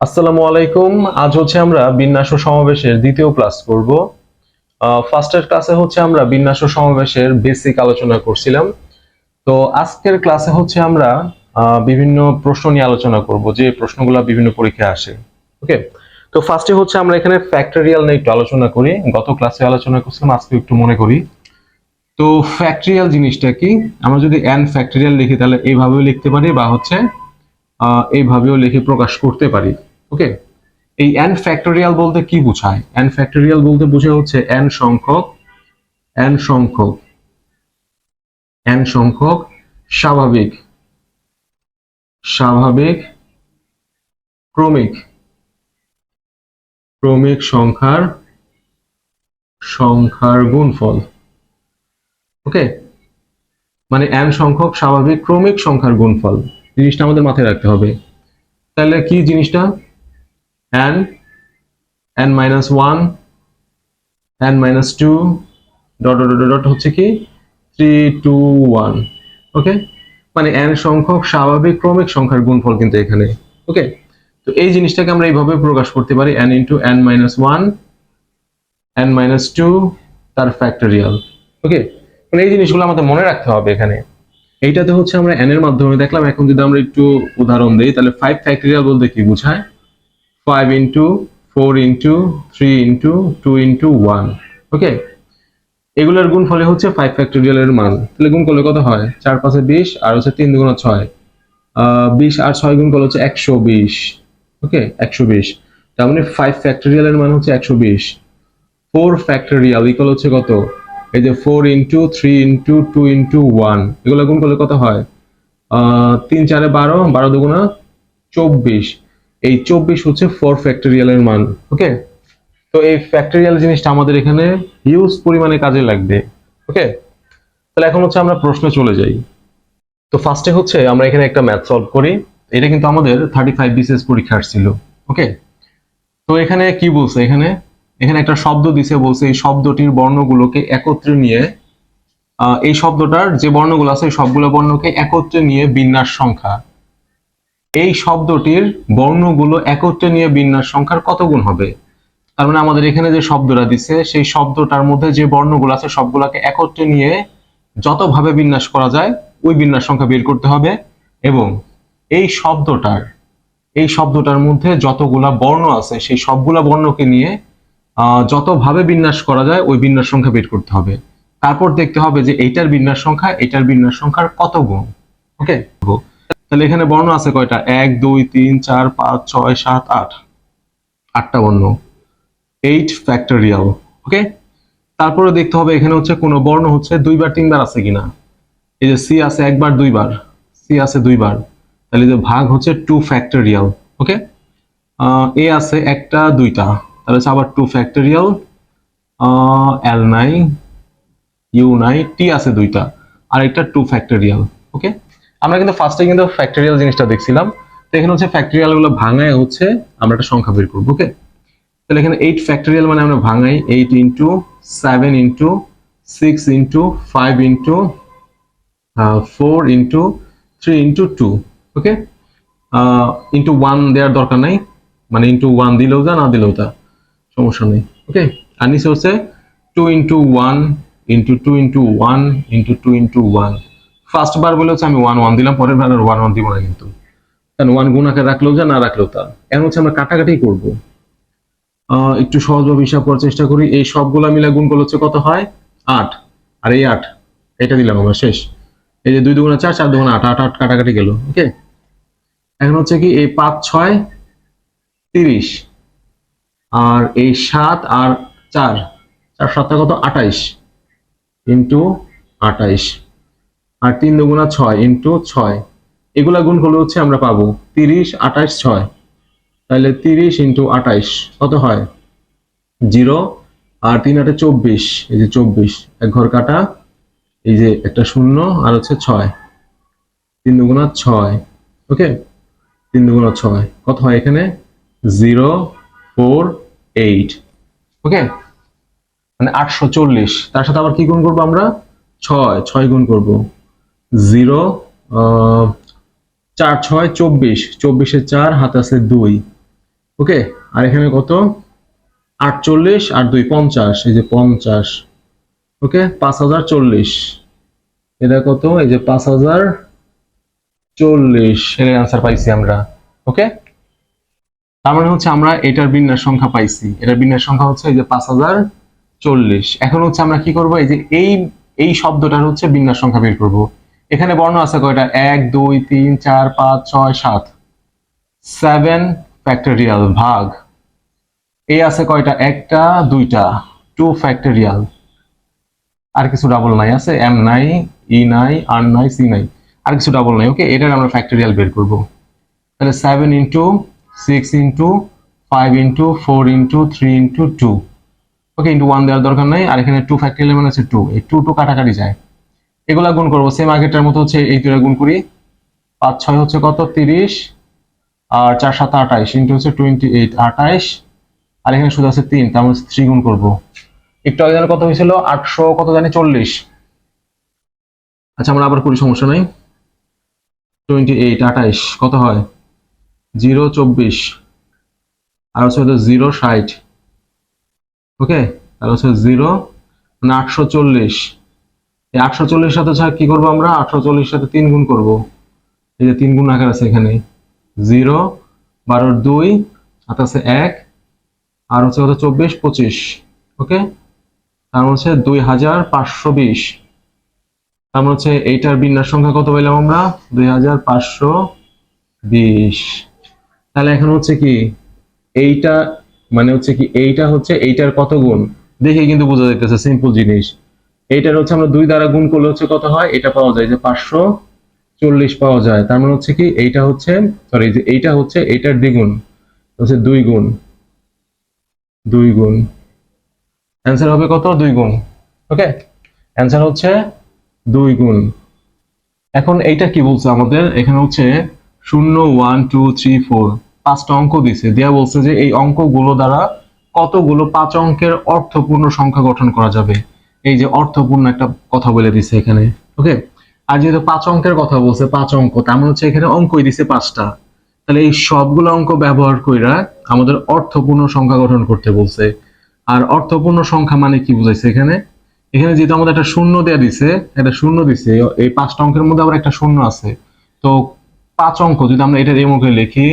আসসালামু আলাইকুম। আজ হচ্ছে আমরা বিন্যাস সমাবেশের দ্বিতীয় ক্লাস করব। ফার্স্টের ক্লাসে হচ্ছে আমরা বিন্যাস সমাবেশের বেসিক আলোচনা করছিলাম। তো আজকের ক্লাসে হচ্ছে আমরা বিভিন্ন প্রশ্ন নিয়ে আলোচনা করব, যে প্রশ্নগুলো বিভিন্ন পরীক্ষায় আসে। ওকে? তো ফার্স্টে হচ্ছে আমরা এখানে ফ্যাক্টরিয়াল নিয়ে একটু আলোচনা করি। গত ক্লাসে আলোচনা করছিলাম আজকে একটু মনে করি। তো ফ্যাক্টরিয়াল জিনিসটা কি? আমরা যদি এন ফ্যাক্টরিয়াল লিখি, তাহলে এইভাবেও লিখতে পারি বা হচ্ছে এইভাবেও লিখে প্রকাশ করতে পারি। ওকে এই এন ফ্যাক্টোরিয়াল বলতে কি বোঝায়? এন ফ্যাক্টোরিয়াল বলতে বোঝায় হচ্ছে এন সংখ্যক এন সংখ্যক এন সংখ্যক স্বাভাবিক স্বাভাবিক, ক্রমিক ক্রমিক সংখ্যার সংখ্যার গুণফল। ওকে মানে এন সংখ্যক, স্বাভাবিক, ক্রমিক সংখ্যার গুণফল। জিনিসটা আমাদের মাথায় রাখতে হবে। তাহলে কি জিনিসটা? N n minus 1 n minus 2 dot dot dot হচ্ছে কি? 3 2 1 ওকে মানে n সংখ্যক স্বাভাবিক ক্রমিক সংখ্যার গুণফল কিন্তু এখানে ওকে তো এই জিনিসটাকে আমরা এইভাবে প্রকাশ করতে পারি, n into n minus 1 n minus 2 তার ফ্যাক্টরিয়াল ওকে মানে এই জিনিসগুলো আমাদের মনে রাখতে হবে এখানে। এইটাতে হচ্ছে আমরা n এর মাধ্যমে দেখলাম, এখন যদি আমরা একটু উদাহরণ দিই, তাহলে 5 ফ্যাক্টরিয়াল বলতে কি বোঝায়? 5 into 4 into 3 into 2 into 1 ওকে এগুলোর গুণ ফলে হচ্ছে 5 ফ্যাক্টোরিয়ালের মান। তাহলে গুণ করলে কত হয়? 4 পাঁচে 20 আর হচ্ছে 3 দুগুণ 6 আহ 20 আর 6 গুণ করলে হচ্ছে 120 ওকে 120 তার মানে 5 ফ্যাক্টোরিয়ালের মান হচ্ছে 120 4 ফ্যাক্টোরিয়াল ইকুয়াল হচ্ছে কত? এই যে 4 into 3 into 2 into 1 এগুলো গুণ করলে কত হয়? আহ 3 4 12 12 দুগুণা 24 এই চব্বিশ হচ্ছে ফোর ফ্যাক্টরিয়ালের মান ওকে তো এই ফ্যাক্টরিয়াল জিনিসটা আমাদের এখানে হিউজ পরিমাণে কাজে লাগবে ওকে তাহলে এখন হচ্ছে আমরা প্রশ্নে চলে যাই। তো ফার্স্টে হচ্ছে আমরা এখানে একটা ম্যাথ সলভ করি, এটা কিন্তু আমাদের থার্টি ফাইভ বিসিএস পরীক্ষা আসছিল ওকে তো এখানে কি বলছে এখানে? এখানে একটা শব্দ দিছে, বলছে এই শব্দটির বর্ণগুলোকে একত্রে নিয়ে এই শব্দটার যে বর্ণগুলো আছে সবগুলো বর্ণকে একত্রে নিয়ে বিন্যাস সংখ্যা। এই শব্দটির বর্ণগুলো একত্রে নিয়ে বিন্যাস সংখ্যার কত গুণ হবে? তার মানে আমাদের এখানে যে শব্দটা দিছে, সেই শব্দটার মধ্যে যে বর্ণগুলো আছে, সবগুলোকে একত্রে নিয়ে যতভাবে বিন্যাস করা যায়, ওই বিন্যাস সংখ্যা বের করতে হবে এবং এই শব্দটার এই শব্দটার মধ্যে যতগুলা বর্ণ আছে, সেই সবগুলা বর্ণকে নিয়ে যতভাবে বিন্যাস করা যায়, ওই বিন্যাস সংখ্যা বের করতে হবে। তারপর দেখতে হবে যে এইটার বিন্যাস সংখ্যা এটার বিন্যাস সংখ্যার কত গুণ? ওকে? তাহলে এখানে বর্ণ আছে কয়টা? এক, দুই, তিন, চার, পাঁচ, ছয়, সাত, আট। আটটা বর্ণ। এইট ফ্যাক্টরিয়াল ওকে তারপরে দেখতে হবে এখানে হচ্ছে কোন বর্ণ হচ্ছে দুইবার, তিনবার আছে কিনা। এই যে সি আছে একবার, দুইবার। সি আছে দুইবার। তাহলে যে ভাগ হচ্ছে টু ফ্যাক্টরিয়াল ওকে এ আছে একটা, দুইটা। তাহলে হচ্ছে আবার টু ফ্যাক্টরিয়াল এল নাই ইউ নাই টি আছে দুইটা। আর একটা টু ফ্যাক্টরিয়াল ওকে আমরা কিন্তু ফার্স্টে কিন্তু ফ্যাক্টরিয়াল জিনিসটা দেখছিলাম। তো এখানে হচ্ছে ফ্যাক্টরিয়ালগুলো ভাঙায় হচ্ছে আমরা একটা সংখ্যা বের করব ওকে তাহলে এখানে এইট ফ্যাক্টরিয়াল মানে আমরা ভাঙাই eight into seven into six into five into four into three into two okay into one দেওয়ার দরকার নাই মানে ইন্টু ওয়ান দিলেও যা, না দিলেও তা, সমস্যা নেই ওকে আর নিচে হচ্ছে two into one into two into one into two into one first বার বলে হচ্ছে আমি ওয়ান ওয়ান দিলাম, পরের বার আর ওয়ান ওয়ান দিব না কিন্তু। কারণ ওয়ান গুণ আকারে রাখলেও যা, না রাখলেও তা। এখন হচ্ছে আমরা কাটাকাটি করব। একটু সহজভাবে হিসাব করার চেষ্টা করি। এই সবগুলা মিলে গুণ করলে হচ্ছে কত হয়? আট। আর এই আট, এটা দিলাম আমরা, শেষ। এই যে দুই দুগুণা চার চার দুগুণা আট আট আট কাটাকাটি গেল ওকে এখন হচ্ছে কি, এই পাঁচ, ছয়, তিরিশ। আর এই সাত আর চার চার সাতটা কত? আঠাইশ। ইন্টু আঠাইশ। আর তিন দুগুণা ছয় ইন্টু ছয়। এগুলা গুণ করলে হচ্ছে আমরা পাবো তিরিশ আঠাইশ ছয়। তাহলে তিরিশ ইন্টু আঠাইশ কত হয়? জিরো, আর তিন আটে চব্বিশ, এই যে চব্বিশ। এক ঘর কাটা, এই যে একটা শূন্য, আর হচ্ছে ছয়। তিন দুগুণা ছয়, ওকে? তিন দুগুণা ছয়, কত হয় এখানে? Zero, four, eight, okay? মানে আটশো চল্লিশ। তার সাথে আবার কি গুণ করব আমরা? ছয় ছয় গুণ করব। জিরো চার, ছয়, চব্বিশ। চব্বিশে চার, হাত আছে দুই। ওকে, আর এখানে কত? আটচল্লিশ আর দুই, পঞ্চাশ। এই যে পঞ্চাশ। ওকে, পাঁচ হাজার চল্লিশ। এটা কত? এই যে পাঁচ হাজার চল্লিশ। এর আনসার পাইছি আমরা। ওকে? তার মানে হচ্ছে আমরা এটার বিন্যাস সংখ্যা পাইছি। এটার বিন্যাস সংখ্যা হচ্ছে এই যে পাঁচ হাজার চল্লিশ। এখন হচ্ছে আমরা কি করব? এই যে এই এই শব্দটার হচ্ছে বিন্যাস সংখ্যা বের করব। এখানে বর্ণ আছে কয়টা? এক, দুই, তিন, চার, পাঁচ, ছয়, সাত। সেভেন ফ্যাক্টরিয়াল ভাগ। এই আছে কয়টা? একটা, দুইটা। টু ফ্যাক্টরিয়াল আর কিছু ডাবল নাই আছে? এম নাই ই নাই আর নাই সি নাই। আর কিছু ডাবল নাই ওকে এটার আমরা ফ্যাক্টরিয়াল বের করব। তাহলে seven into six into five into four into three into two okay into one দেওয়ার দরকার নাই। আর এখানে টু ফ্যাক্টরিয়াল মানে হচ্ছে টু এই টু টু কাটাকাটি যায়। এগুলা গুণ করব। সেম আগেরটার মতো হচ্ছে এই দুটা গুণ করি। পাঁচ, ছয় হচ্ছে কত? তিরিশ। আর চার, সাত আঠাইশ ইন্টু হচ্ছে টোয়েন্টি এইট আঠাইশ আর এখানে শুধু আছে তিন, তার মধ্যে থ্রি গুণ করব। একটু আগে কত হয়েছিল? আটশো কত জানি? চল্লিশ। আচ্ছা আমরা আবার করি, সমস্যা নাই। টোয়েন্টি এইট আঠাইশ কত হয়? জিরো, চব্বিশ। আর হচ্ছে জিরো, ষাট। ওকে আর হচ্ছে জিরো মানে আটশো চল্লিশ। এই আটশো চল্লিশ সাথে কি করব আমরা? আটশো চল্লিশ সাথে তিন গুণ করব। এই যে তিন গুণ আকার আছে এখানে। জিরো, বারোর দুই আছে এক, আর হচ্ছে কত? চব্বিশ, পঁচিশ। ওকে? তার মানে হচ্ছে দুই হাজার পাঁচশো বিশ। তার মানে হচ্ছে এইটার বিন্যাস সংখ্যা কত পেলাম আমরা? দুই হাজার পাঁচশো বিশ। তাহলে এখন হচ্ছে কি, এইটা মানে হচ্ছে কি, এইটা হচ্ছে, এইটার কত গুণ? দেখে কিন্তু বোঝা যাইতেছে সিম্পল জিনিস। এইটার হচ্ছে আমরা দুই দ্বারা গুণ করলে হচ্ছে কত হয়? এটা পাওয়া যায় যে পাঁচশো চল্লিশ পাওয়া যায়। তার মানে হচ্ছে কি? এইটা হচ্ছে সরি যে এইটা হচ্ছে এইটার দ্বিগুণ। হচ্ছে দুই গুণ। দুই গুণ। অ্যান্সার হবে কত? দুই গুণ। ওকে অ্যান্সার হচ্ছে দুই গুণ। এখন এইটা কি বলছে আমাদের? এখানে হচ্ছে শূন্য ওয়ান টু থ্রি ফোর পাঁচটা অঙ্ক দিছে। দেয়া বলছে যে এই অঙ্কগুলো দ্বারা কতগুলো পাঁচ অঙ্কের অর্থপূর্ণ সংখ্যা গঠন করা যাবে? এই যে অর্থপূর্ণ একটা কথা বলে দিছে এখানে ওকে আর যেহেতু পাঁচ অঙ্কের কথা বলছে, পাঁচ অঙ্ক, তার মানে হচ্ছে এখানে অঙ্কই দিছে পাঁচটা। তাহলে এই সবগুলো অঙ্ক ব্যবহার কইরা আমাদের অর্থপূর্ণ সংখ্যা গঠন করতে বলছে। আর অর্থপূর্ণ সংখ্যা মানে কি বুঝাইছে এখানে? এখানে যেহেতু আমাদের একটা শূন্য দেয়া দিছে, একটা শূন্য দিছে, এই পাঁচটা অঙ্কের মধ্যে আবার একটা শূন্য আছে। তো পাঁচ অঙ্ক, যদি আমরা এটা এমকে লিখি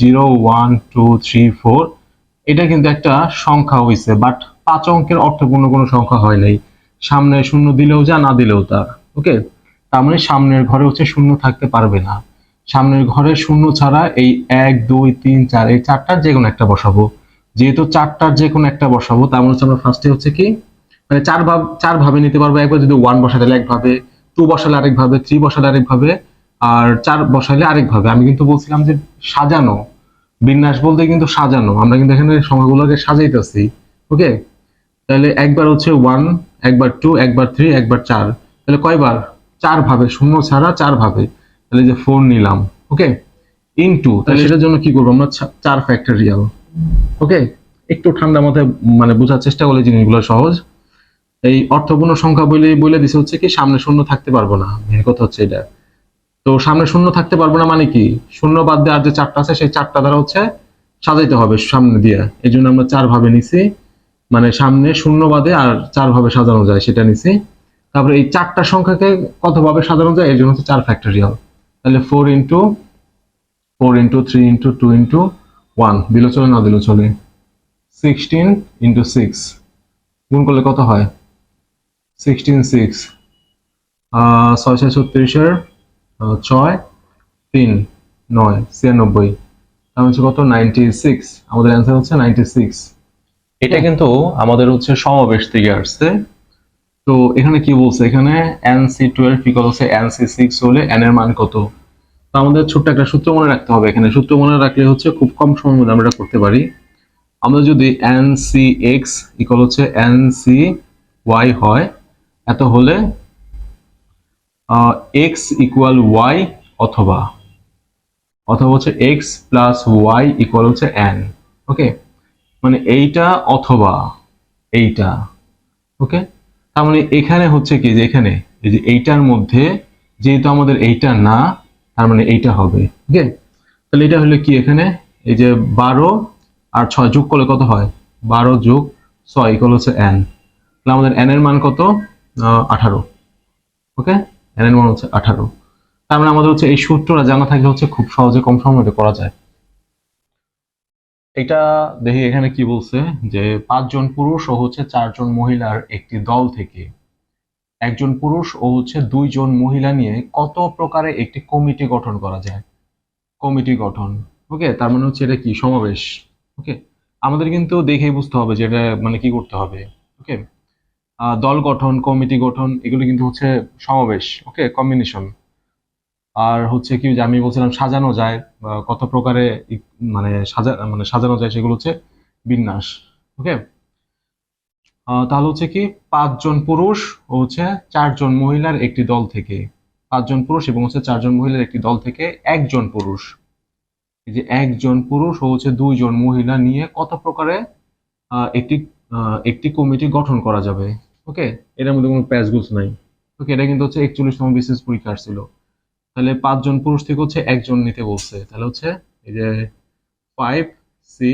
zero one two three four এটা কিন্তু একটা সংখ্যা হয়েছে বাট পাঁচ অঙ্কের অর্থপূর্ণ কোনো সংখ্যা হয় নাই। সামনে শূন্য দিলেও যা, না দিলেও তা। ওকে? তার মানে সামনের ঘরে হচ্ছে শূন্য থাকতে পারবে না। সামনের ঘরে শূন্য ছাড়া এই এক, দুই, তিন, চার, এই চারটার যে কোনো একটা বসাবো। যেহেতু চারটার যে কোনো একটা বসাবো, তার মানে হচ্ছে আমরা ফার্স্টে হচ্ছে কি? মানে চার ভাব, চার ভাবে নিতে পারব। একবার যদি ওয়ান বসাতে হলে একভাবে টু বসালে আরেকভাবে থ্রি বসালে আরেকভাবে আর চার বসাইলে আরেকভাবে আমি কিন্তু বলছিলাম যে সাজানো। বিন্যাস বলতে কিন্তু সাজানো। আমরা কিন্তু এখানে সংখ্যাগুলোকে সাজাইতেছি। ওকে? তাহলে একবার হচ্ছে ওয়ান একবার টু একবার থ্রি একবার চার। তাহলে কয়বার? চার ভাবে শূন্য ছাড়া চার ভাবে। তাহলে যে ফোর নিলাম ওকে ইনটু তাহলে সেটার জন্য কি করব আমরা? চার ফ্যাক্টরিয়াল ওকে একটু ঠান্ডা মাথায় মানে বোঝার চেষ্টা করলে জিনিসগুলো সহজ। এই অর্থপূর্ণ সংখ্যা বলে বলে দিছে হচ্ছে কি সামনে শূন্য থাকতে পারব না। মেন কথা হচ্ছে এটা। তো সামনে শূন্য থাকতে পারব না মানে কি? শূন্য বাদ দিয়ে আর যে চারটা আছে সেই চারটা দ্বারা হচ্ছে সাজাইতে হবে সামনে দিয়ে। এই জন্য আমরা চার ভাবে নিছি। মানে সামনে শূন্য বাদে আর চার ভাবে সাজানো যায়, সেটা নিচে। তারপরে এই চারটা সংখ্যাকে কত ভাবে সাজানো যায়? এর জন্য হচ্ছে চার ফ্যাক্টরিয়াল তাহলে four into four into three into two into one দিল চলে না দিল চলে সিক্সটিন ইন্টু সিক্স গুণ করলে কত হয়? সিক্সটিন সিক্স ছয় ছয় ছত্রিশের ছয়, তিন, নয়, ছিয়ানব্বই। তার হচ্ছে কত? নাইনটি সিক্স আমাদের অ্যান্সার হচ্ছে নাইনটি সিক্স এটা কিন্তু আমাদের হচ্ছে সমাবেশ থেকে আসছে। তো এখানে কি বলছে? এখানে এন সি টুয়েলভ ইকুয়াল হচ্ছে এন সি সিক্স হলে এন এর মান কত? তো আমাদের ছোট্ট একটা সূত্র মনে রাখতে হবে। এখানে সূত্র মনে রাখলে হচ্ছে খুব কম সময়ের মধ্যে আমরা করতে পারি। আমরা যদি এন সি এক্স ইকুয়াল হচ্ছে এন সি ওয়াই হয় এত হলে এক্স ইকুয়াল ওয়াই অথবা অথবা হচ্ছে এক্স প্লাস ওয়াই ইকুয়াল হচ্ছে এন ওকে মানে এইটা অথবা এইটা, ওকে? তার মানে এখানে হচ্ছে কি যে এখানে, এই যে এইটার মধ্যে যেহেতু আমাদের এইটা না, তার মানে এইটা হবে, ওকে? তাহলে এটা হলো কি এখানে? এই যে বারো আর ছয় যোগ করলে কত হয়? বারো যোগ ছয় ইকুয়াল হচ্ছে এন তাহলে আমাদের এন এর মান কত? আঠারো, ওকে? এন এর মান হচ্ছে আঠারো। তার মানে আমাদের হচ্ছে এই সূত্রটা জানা থাকলে হচ্ছে খুব সহজে কম সময়ে করা যায়। এটা দেখি এখানে কি বলছে, যে পাঁচজন পুরুষ ও হচ্ছে চারজন মহিলার একটি দল থেকে। একজন পুরুষ ও হচ্ছে দুইজন মহিলা নিয়ে কত প্রকারে একটি কমিটি গঠন করা যায়? কমিটি গঠন, ওকে? তার মানে হচ্ছে এটা কি? সমাবেশ, ওকে? আমাদের কিন্তু দেখেই বুঝতে হবে যে এটা মানে কি করতে হবে, ওকে? দল গঠন, কমিটি গঠন, এগুলো কিন্তু হচ্ছে সমাবেশ, ওকে? কম্বিনেশন। আর হচ্ছে কি যে আমি বলছিলাম সাজানো যায় কত প্রকারে মানে সাজা মানে সাজানো যায় সেগুলো হচ্ছে বিন্যাস ওকে তাহলে হচ্ছে কি পাঁচজন পুরুষ ও হচ্ছে চারজন মহিলার একটি দল থেকে, পাঁচজন পুরুষ এবং হচ্ছে চারজন মহিলার একটি দল থেকে একজন পুরুষ। এই যে একজন পুরুষ ও হচ্ছে দুইজন মহিলা নিয়ে কত প্রকারে একটি একটি কমিটি গঠন করা যাবে ওকে এটার মধ্যে কোনো প্যাচগুলস নাই ওকে এটা কিন্তু হচ্ছে একচল্লিশতম বিশেষ পরীক্ষা আসছিল। তাহলে পাঁচজন পুরুষ থেকে হচ্ছে একজন নিতে বলছে। তাহলে হচ্ছে এই যে ফাইভ সি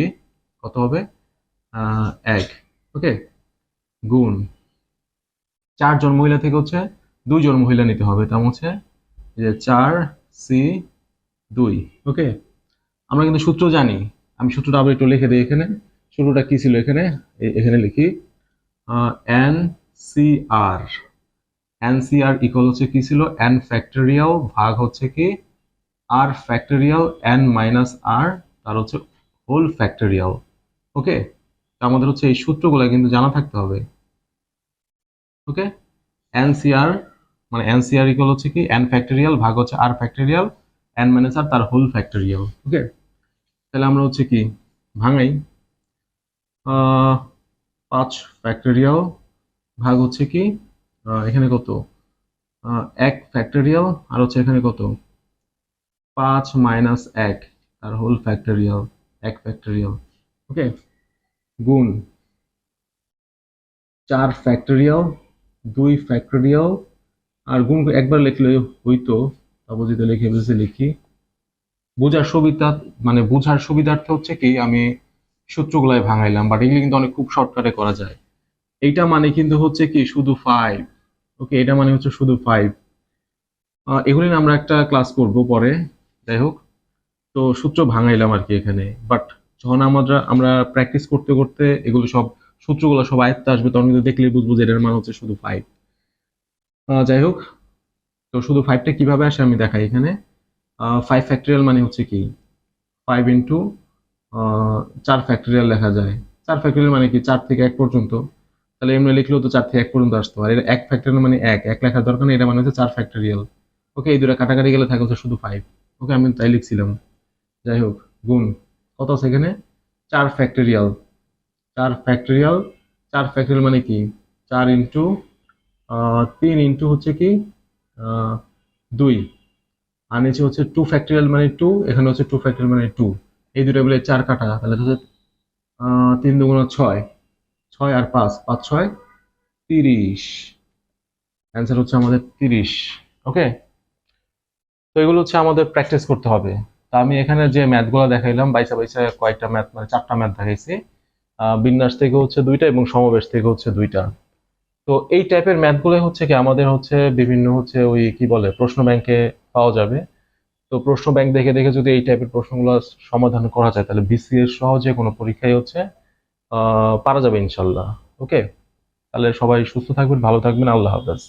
কত হবে? এক। ওকে গুণ। চারজন মহিলা থেকে হচ্ছে দুইজন মহিলা নিতে হবে। তার মানে হচ্ছে যে চার সি দুই। ওকে আমরা কিন্তু সূত্র জানি। আমি সূত্রটা আবার একটু লিখে দিই এখানে। সূত্রটা কি ছিল এখানে? এখানে লিখি n C r n C r equal হচ্ছে কি ছিল? এন ফ্যাক্টরিয়াল ভাগ হচ্ছে কি? R factorial n minus r তার হচ্ছে হোল ফ্যাক্টরিয়াল ওকে আমাদের হচ্ছে এই সূত্রগুলো কিন্তু জানা থাকতে হবে। ওকে এনসিআর মানে এনসিআর ইকুয়াল হচ্ছে কি? এন ফ্যাক্টরিয়াল ভাগ হচ্ছে r factorial n minus r তার হোল ফ্যাক্টরিয়াল ওকে তাহলে আমরা হচ্ছে কি? ভাঙাই। পাঁচ ফ্যাক্টরিয়াল ভাগ হচ্ছে কি? এখানে কত? এক ফ্যাক্টরিয়াল আর হচ্ছে এখানে কত? পাঁচ মাইনাস এক তার হোল ফ্যাক্টরিয়াল এক ফ্যাক্টরিয়াল ওকে গুণ চার ফ্যাক্টরিয়াল দুই ফ্যাক্টরিয়াল আর গুণ একবার লিখলে হইতো, তারপর যদি লিখে বুঝে লিখি। বোঝার সুবিধা মানে বোঝার সুবিধার্থে হচ্ছে কি, আমি সূত্রগুলাই ভাঙাইলাম বাট এগুলো কিন্তু অনেক খুব শর্টকাটে করা যায়। এইটা মানে কিন্তু হচ্ছে কি, শুধু ফাইভ ওকে এটা মানে হচ্ছে শুধু ফাইভ এগুলি আমরা একটা ক্লাস করব পরে, যাই হোক। তো সূত্র ভাঙাইলাম আর কি এখানে। বাট যখন আমরা আমরা প্র্যাকটিস করতে করতে এগুলো সব, সূত্রগুলো সব আয়ত্তে আসবে, তখন কিন্তু দেখলেই বুঝব যে এটার মান হচ্ছে শুধু ফাইভ যাই হোক। তো শুধু ফাইভটা কীভাবে আসে আমি দেখাই এখানে। ফাইভ ফ্যাক্টরিয়াল মানে হচ্ছে কি? ফাইভ ইন্টু চার ফ্যাক্টরিয়াল লেখা যায়। চার ফ্যাক্টরিয়াল মানে কি? চার থেকে এক পর্যন্ত। তাহলে এমনি লিখলেও তো চার থেকে এক পর্যন্ত আসতো আর এটা এক ফ্যাক্টরিয়াল মানে এক। এক লেখার দরকার নেই, এটা মানে হচ্ছে চার ফ্যাক্টরিয়াল ওকে এই দুটো কাটাকাটি গেলে থাকে হচ্ছে শুধু ফাইভ ওকে আমি তাই লিখছিলাম। যাই হোক, গুণ। কত আছে এখানে? চার ফ্যাক্টরিয়াল চার ফ্যাক্টরিয়াল চার ফ্যাক্টরিয়াল মানে কি? চার ইন্টু তিন ইন্টু হচ্ছে কি? দুই। আর নিচে হচ্ছে টু ফ্যাক্টরিয়াল মানে টু এখানে হচ্ছে টু ফ্যাক্টরিয়াল মানে টু এই দুটো বলে চার কাটা, তাহলে হচ্ছে তিন দুগুণ ছয়। ছয় আর পাঁচ পাঁচ, ছয়, তিরিশ। অ্যান্সার হচ্ছে আমাদের তিরিশ, ওকে? তো এগুলো হচ্ছে আমাদের প্র্যাকটিস করতে হবে। তা আমি এখানে যে ম্যাথগুলো দেখাইলাম, বাইসা বাইসা কয়েকটা ম্যাথ মানে চারটা ম্যাথ দেখাইছি। বিন্যাস থেকে হচ্ছে দুইটা এবং সমাবেশ থেকে হচ্ছে দুইটা। তো এই টাইপের ম্যাথগুলো হচ্ছে কি, আমাদের হচ্ছে বিভিন্ন হচ্ছে ওই কি বলে, প্রশ্ন ব্যাংকে পাওয়া যাবে। তো প্রশ্ন ব্যাংক দেখে দেখে যদি এই টাইপের প্রশ্নগুলো সমাধান করা যায়, তাহলে বিসিএস সহজে কোনো পরীক্ষায় হচ্ছে পারা যাবে ইনশাল্লাহ। ওকে তাহলে সবাই সুস্থ থাকবেন ভালো থাকবেন। আল্লাহ হাফেজ।